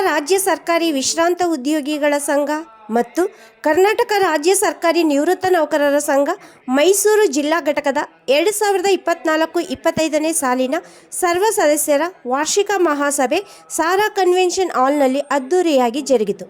ಸರ್ಕಾರಿ ವಿಶ್ರಾಂತ ಉದ್ಯೋಗಿಗಳ ಸಂಘ ಮತ್ತು ಕರ್ನಾಟಕ ರಾಜ್ಯ ಸರ್ಕಾರಿ ನಿವೃತ್ತ ನೌಕರರ ಸಂಘ ಮೈಸೂರು ಜಿಲ್ಲಾ ಘಟಕದ ಎರಡು ಸಾವಿರದ ಇಪ್ಪತ್ನಾಲ್ಕು ಇಪ್ಪತ್ತೈದನೇ ಸಾಲಿನ ಸರ್ವ ಸದಸ್ಯರ ವಾರ್ಷಿಕ ಮಹಾಸಭೆ ಸಾರಾ ಕನ್ವೆನ್ಷನ್ ಹಾಲ್ನಲ್ಲಿ ಅದ್ದೂರಿಯಾಗಿ ಜರುಗಿತು.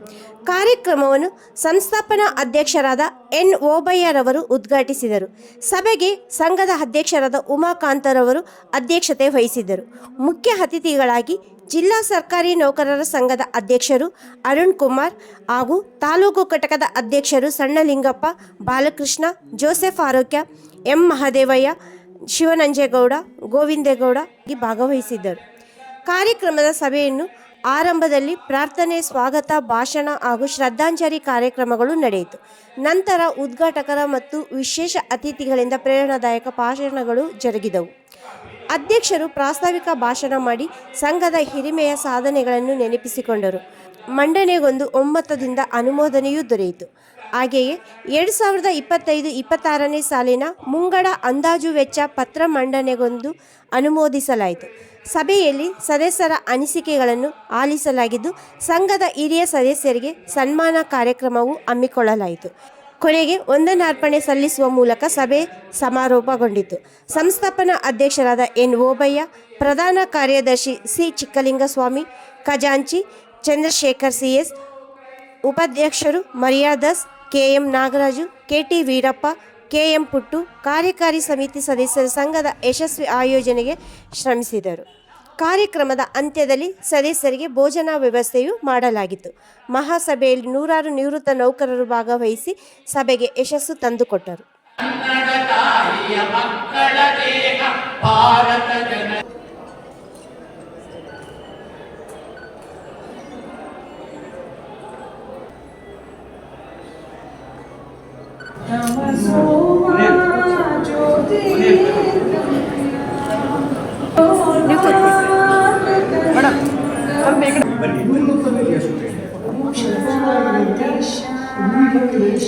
ಕಾರ್ಯಕ್ರಮವನ್ನು ಸಂಸ್ಥಾಪನಾ ಅಧ್ಯಕ್ಷರಾದ ಎನ್ ಓಬಯ್ಯರವರು ಉದ್ಘಾಟಿಸಿದರು. ಸಭೆಗೆ ಸಂಘದ ಅಧ್ಯಕ್ಷರಾದ ಉಮಾಕಾಂತರವರು ಅಧ್ಯಕ್ಷತೆ ವಹಿಸಿದ್ದರು. ಮುಖ್ಯ ಅತಿಥಿಗಳಾಗಿ ಜಿಲ್ಲಾ ಸರ್ಕಾರಿ ನೌಕರರ ಸಂಘದ ಅಧ್ಯಕ್ಷರು ಅರುಣ್ ಕುಮಾರ್ ಹಾಗೂ ತಾಲೂಕು ಘಟಕದ ಅಧ್ಯಕ್ಷರು ಸಣ್ಣಲಿಂಗಪ್ಪ, ಬಾಲಕೃಷ್ಣ, ಜೋಸೆಫ್ ಆರೋಗ್ಯ, ಎಂ ಮಹದೇವಯ್ಯ, ಶಿವನಂಜೇಗೌಡ, ಗೋವಿಂದೇಗೌಡ ಭಾಗವಹಿಸಿದ್ದರು. ಕಾರ್ಯಕ್ರಮದ ಸಭೆಯನ್ನು ಆರಂಭದಲ್ಲಿ ಪ್ರಾರ್ಥನೆ, ಸ್ವಾಗತ, ಭಾಷಣ ಹಾಗೂ ಶ್ರದ್ಧಾಂಜಲಿ ಕಾರ್ಯಕ್ರಮಗಳು ನಡೆಯಿತು. ನಂತರ ಉದ್ಘಾಟಕರ ಮತ್ತು ವಿಶೇಷ ಅತಿಥಿಗಳಿಂದ ಪ್ರೇರಣಾದಾಯಕ ಭಾಷಣಗಳು ಜರುಗಿದವು. ಅಧ್ಯಕ್ಷರು ಪ್ರಾಸ್ತಾವಿಕ ಭಾಷಣ ಮಾಡಿ ಸಂಘದ ಹಿರಿಮೆಯ ಸಾಧನೆಗಳನ್ನು ನೆನಪಿಸಿಕೊಂಡರು. ಮಂಡನೆಗೊಂದು ಒಮ್ಮತದಿಂದ ಅನುಮೋದನೆಯೂ ದೊರೆಯಿತು. ಹಾಗೆಯೇ ಎರಡು ಸಾವಿರದ ಇಪ್ಪತ್ತೈದು ಇಪ್ಪತ್ತಾರನೇ ಸಾಲಿನ ಮುಂಗಡ ಅಂದಾಜು ವೆಚ್ಚ ಪತ್ರ ಮಂಡನೆಗೊಂದು ಅನುಮೋದಿಸಲಾಯಿತು. ಸಭೆಯಲ್ಲಿ ಸದಸ್ಯರ ಅನಿಸಿಕೆಗಳನ್ನು ಆಲಿಸಲಾಗಿದ್ದು, ಸಂಘದ ಹಿರಿಯ ಸದಸ್ಯರಿಗೆ ಸನ್ಮಾನ ಕಾರ್ಯಕ್ರಮವು ಹಮ್ಮಿಕೊಳ್ಳಲಾಯಿತು. ಕೊನೆಗೆ ವಂದನಾರ್ಪಣೆ ಸಲ್ಲಿಸುವ ಮೂಲಕ ಸಭೆ ಸಮಾರೋಪಗೊಂಡಿತು. ಸಂಸ್ಥಾಪನಾ ಅಧ್ಯಕ್ಷರಾದ ಎನ್. ಓಬಯ್ಯ, ಪ್ರಧಾನ ಕಾರ್ಯದರ್ಶಿ ಸಿ. ಚಿಕ್ಕಲಿಂಗಸ್ವಾಮಿ, ಖಜಾಂಚಿ ಚಂದ್ರಶೇಖರ್ ಸಿ ಎಸ್ ಉಪಾಧ್ಯಕ್ಷರು Maryadas K M Nagaraju K T Veerappa K M Puttu, ಕಾರ್ಯಕಾರಿ ಸಮಿತಿ ಸದಸ್ಯರು ಸಂಘದ ಯಶಸ್ವಿ ಆಯೋಜನೆಗೆ ಶ್ರಮಿಸಿದರು. ಕಾರ್ಯಕ್ರಮದ ಅಂತ್ಯದಲ್ಲಿ ಸದಸ್ಯರಿಗೆ ಭೋಜನ ವ್ಯವಸ್ಥೆಯು ಮಾಡಲಾಗಿತ್ತು. ಮಹಾಸಭೆಯಲ್ಲಿ ನೂರಾರು ನಿವೃತ್ತ ನೌಕರರು ಭಾಗವಹಿಸಿ ಸಭೆಗೆ ಯಶಸ್ಸು ತಂದುಕೊಟ್ಟರು. ಕನ್ನಡ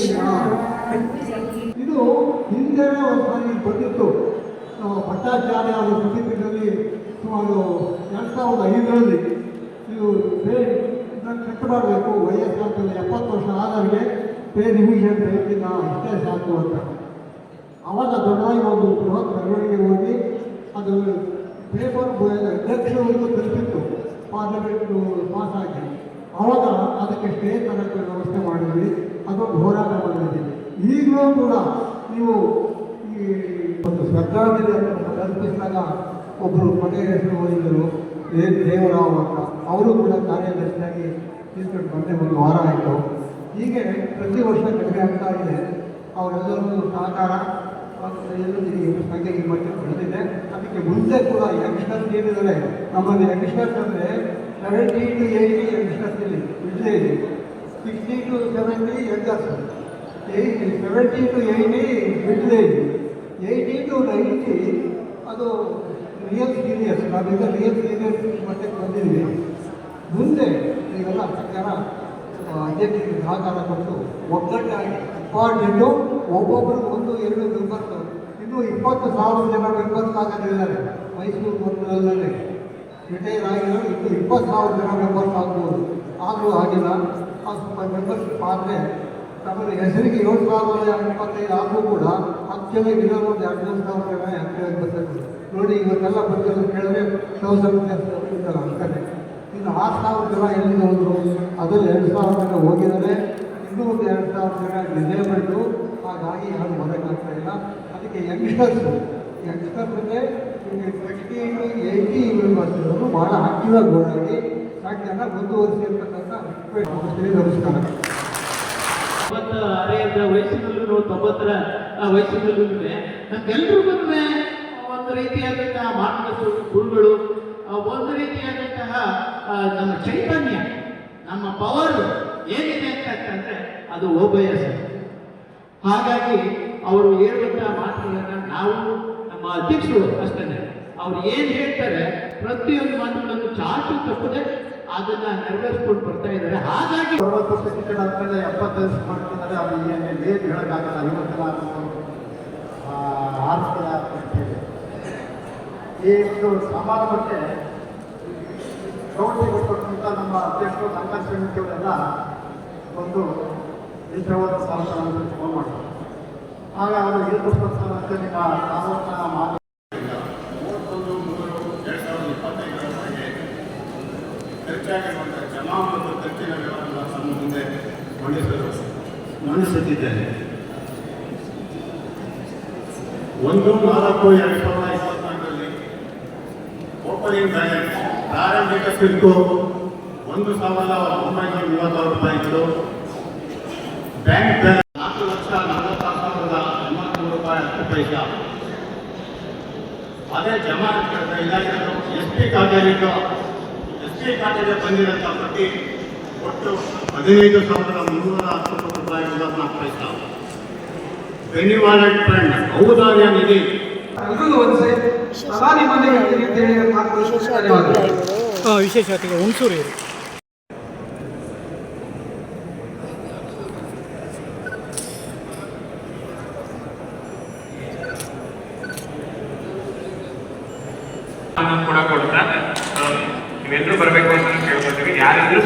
ಜನ ಇದು ಹಿಂದೆ ಒಂದು ಸಾರಿ ಬಂದಿತ್ತು. ಭಟ್ಟಾಚಾರ್ಯ ಅವರ ಸುಮಾರು ಎರಡು ಸಾವಿರದ ಐದರಲ್ಲಿ ಇದು ಇದನ್ನು ಕಟ್ ಮಾಡಬೇಕು ವಯಸ್ಸಾಗ್ತದೆ ಎಪ್ಪತ್ತು ವರ್ಷ ಆದವರಿಗೆ ಪೇ ರಿವಿಷನ್ ಬೇಕಿಲ್ಲ ಇಷ್ಟೇ ಸಾಕು ಅಂತ. ಅವಾಗ ದೊಡ್ಡದಾಗಿ ಒಂದು ಬೃಹತ್ ಬೆಳವಣಿಗೆ ಹೋಗಿ ಅದು ಪೇಪರ್ ತಲುಪಿತ್ತು ಪಾರ್ಲಿಮೆಂಟ್ ಪಾಸ್ ಆಗಿ ಆವಾಗ ಅದಕ್ಕೆ ಸ್ಟೇ ತರಕ್ಕೆ ವ್ಯವಸ್ಥೆ ಮಾಡಿದ್ವಿ. ಅದೊಂದು ಹೋರಾಟ ಮಾಡಿದ್ವಿ. ಈಗಲೂ ಕೂಡ ನೀವು ಈ ಒಂದು ಸರ್ಕಾರದಲ್ಲಿ ಕಲ್ಪಿಸಿದಾಗ ಒಬ್ಬರು ಮನೆ ಹೆಸರು ಓದಿದರು ದೇವರಾವ್ ಅಂತ. ಅವರು ಕೂಡ ಕಾರ್ಯದರ್ಶಿಯಾಗಿ ತೀರ್ಕೊಂಡು ಬಂದೆ, ಒಂದು ವಾರ ಆಯಿತು. ಹೀಗೆ ಪ್ರತಿ ವರ್ಷ ಕಡಿಮೆ ಆಗ್ತಾ ಇದೆ. ಅವರೆಲ್ಲರೂ ಸಹಕಾರ ಈ ಅದಕ್ಕೆ ಮುಂದೆ ಕೂಡ ಯಂಗ್ಸ್ಟರ್ಸ್ ಏನಿದ್ದಾರೆ ನಮ್ಮಲ್ಲಿ ಯಂಗ್ಸ್ಟರ್ಸ್ ಅಂದರೆ ಸೆವೆಂಟಿ ಟು ಏಯ್ಟಿ ಯಂಗ್ಸ್ಟರ್ಸ್ ಇಲ್ಲಿ ಇಲ್ಲೇ ಇದೆ sixty to seventy youngers eighty seventy to eighty middle age eighty to ninety ಅದು ರಿಯಲ್ ಸೀರಿಯಸ್ ನಾವೀಗ ರಿಯಲ್ ಸೀರಿಯಸ್ ಮತ್ತೆ ಬಂದಿದ್ದೀವಿ ಮುಂದೆ ಈಗೆಲ್ಲ ಸರ್ಕಾರ ಅಧ್ಯಕ್ಷರಿಗೆ ಸಹಕಾರ ಕೊಟ್ಟು ಒಗ್ಗಟ್ಟಾಗಿ ಇಂಪಾರ್ಟೆಂಟು ಒಬ್ಬೊಬ್ಬರು ಒಂದು, ಎರಡು ಮೆಂಬರ್ಸ್. ಇನ್ನೂ ಇಪ್ಪತ್ತು ಸಾವಿರ ಜನ ಮೆಂಬರ್ಸ್ ಆಗಲಿದ್ದಾರೆ ಮೈಸೂರು ಮಂಡಲದಲ್ಲಿ ರಿಟೈರ್ ಆಗಿರೋ ಇನ್ನೂ ಇಪ್ಪತ್ತು ಸಾವಿರ ಜನ ಮೆಂಬರ್ಸ್ ಆಗ್ಬೋದು. ಆದರೂ ಆಗಿಲ್ಲ ಆ ಮೆಂಬರ್ಶಿಪ್ ಆದರೆ ನಮ್ಮಲ್ಲಿ ಹೆಸರಿಗೆ ಏಳು ಸಾವಿರದ ಇಪ್ಪತ್ತೈದು ಆದರೂ ಕೂಡ ಆಕ್ಚುಲಿ ಇರೋ ಒಂದು ಎರಡು ಸಾವಿರ ಜನ ಬರ್ತಾರೆ ನೋಡಿ, ಇವತ್ತೆಲ್ಲ ಬಂದಿರೋದು ಕೇಳಿದ್ರೆ ತೌಸಂಡ್ ಅಂತ ಆರು ಸಾವಿರ ಜನ ಎಲ್ಲಿಗೆ ಹೋದರು ಅದರಲ್ಲಿ ಎರಡು ಸಾವಿರ ಜನ ಹೋಗಿದ್ದಾರೆ. ಇನ್ನೂ ಒಂದು ಎರಡು ಸಾವಿರ ಜನ ಡಿಸೇಬಲ್ಡು ಹಾಗಾಗಿ ಯಾರು ಬರೋಕ್ಕಾಗ್ತಾ ಇಲ್ಲ. ಅದಕ್ಕೆ ಯಂಗ್ಸ್ಟರ್ಸ್ ಯಂಗ್ಸ್ಟರ್ಸ್ಗೆ ಟ್ವೆಂಟಿ ಏಯ್ಟಿ ಮೆಂಬರ್ಸ್ ಭಾಳ ಆಕ್ಟಿವ್ ಆಗಿ ಓಡಾಡಿ ಸಾಕು ಜನ ಮುಂದುವರಿಸಿ ಅಂತಕ್ಕಂಥ ರಿಕ್ವೆಸ್ಟ್ ನಮಸ್ಕಾರ. ತೊಂಬತ್ತ ಅರೆಯದ ವಯಸ್ಸಿನಲ್ಲೂ ತೊಂಬತ್ತರ ವಯಸ್ಸಿನಲ್ಲೂ ನಮ್ಗೆಲ್ರಿಗೂ ಒಂದು ರೀತಿಯಾದಂತಹ ಮಾರ್ಗದರ್ಶಕ ಗುರುಗಳು ಒಂದು ರೀತಿಯಾದಂತಹ ನಮ್ಮ ಚೈತನ್ಯ, ನಮ್ಮ ಪವರ್ ಏನಿದೆ ಅಂತಂದ್ರೆ ಅದು ಓಬಯ ಹಾಗಾಗಿ ಅವರು ಹೇಳುವಂತಹ ಮಾತುಗಳನ್ನ ನಾವು ನಮ್ಮ ಅಧ್ಯಕ್ಷರು ಅಷ್ಟೇ ಅವ್ರು ಏನು ಹೇಳ್ತಾರೆ, ಪ್ರತಿಯೊಂದು ಮಾತುಗಳನ್ನು ಚಾಚು ತಪ್ಪದೆ ಅದನ್ನ ನೆರವೇರಿಸ್ಕೊಂಡು ಬರ್ತಾ ಇದ್ದಾರೆ. ಹಾಗಾಗಿ ಅರವತ್ತು ಟಿಕೆಟ್ ಆದ್ಮೇಲೆ ಎಪ್ಪತ್ತೈದು ಮಾಡ್ತಿದ್ದಾರೆ ಅದು ಏನು ಹೇಳೋಕ್ಕಾಗಲ್ಲ ಇವತ್ತೆಲ್ಲ ಆರ್ಥಿಕ ಈ ಒಂದು ಸಮಾರಂಭಕ್ಕೆ ಪ್ರೌಢಿ ಕೊಟ್ಟು ನಮ್ಮ ಅಧ್ಯಕ್ಷರು ಸಮಿತಿಯವರೆಲ್ಲ ಒಂದು ನಿಜವಾದ ಸಾಲಗಳನ್ನು ಫೋನ್ ಮಾಡ್ತಾರೆ ಆಗ ಅವರು ಏನು ಸಾಲವನ್ನು ಮಾತು ಮೂವತ್ತೊಂದು ಎರಡು ಸಾವಿರದ ಇಪ್ಪತ್ತೈದರವರೆಗೆ ಖರ್ಚಾಗಿರುವಂಥ ಜಮಾ ಮತ್ತು ಮಂಡಿಸಲು ಮಂಡಿಸುತ್ತಿದ್ದೇನೆ ಒಂದು, ನಾಲ್ಕು, ಎರಡು ಓಪನಿಂಗ್ ಬ್ಯಾಲೆನ್ಸ್ ಪ್ರಾರಂಭಿಕ ಸಿಲ್ಕು ಒಂದು ಸಾವಿರದ ಒಂಬೈನೂರ ಮೂವತ್ತಾರು ರೂಪಾಯಿಗಳು. ಬ್ಯಾಂಕ್ ಬ್ಯಾಲೆನ್ಸ್ ನಾಲ್ಕು ಲಕ್ಷ ನಲವತ್ತಾರು ಸಾವಿರದ ಎಂಬತ್ಮೂರು ರೂಪಾಯಿ ಹತ್ತು ಪೈಸ. ಅದೇ ಜಮಾ ಇದಾಗಿರೋದು ಎಸ್ ಪಿ ಖಾತೆಯಲ್ಲಿಟ್ಟು ಎಸ್ ಪಿ ಖಾತೆಗೆ ಬಂದಿರೋಂಥ ಪ್ರತಿ ಒಟ್ಟು ಹದಿನೈದು ಸಾವಿರದ ಮುನ್ನೂರ ಹತ್ತೊಂಬತ್ತು ರೂಪಾಯಿ ಪೈಸಾ ಪೆನಿ ವಾಲೆಟ್ ಫಂಡ್ ಔದಾರ್ಯ ನಿಧಿ ಎಲ್ರಿಗೂ ಒಂದ್ಸರಿ ಸದಾ ನಿಮ್ಮಲ್ಲಿ ಇರ್ತೀನಿ ಅಂತ ಹೇಳಿ ನನ್ನ ಮಾತು ಮುಗಿಸ್ತೀನಿ. ಧನ್ಯವಾದಗಳು ವಿಶೇಷತೆಗೆ ಹುಣಸೂರು ಇವರು. ಕೂಡ ಕೊಡ್ತಾ ನೀವೆಲ್ಲರೂ ಬರಬೇಕು ಅಂತ ಕೇಳ್ಕೊತೀವಿ ಯಾರಿದ್ರು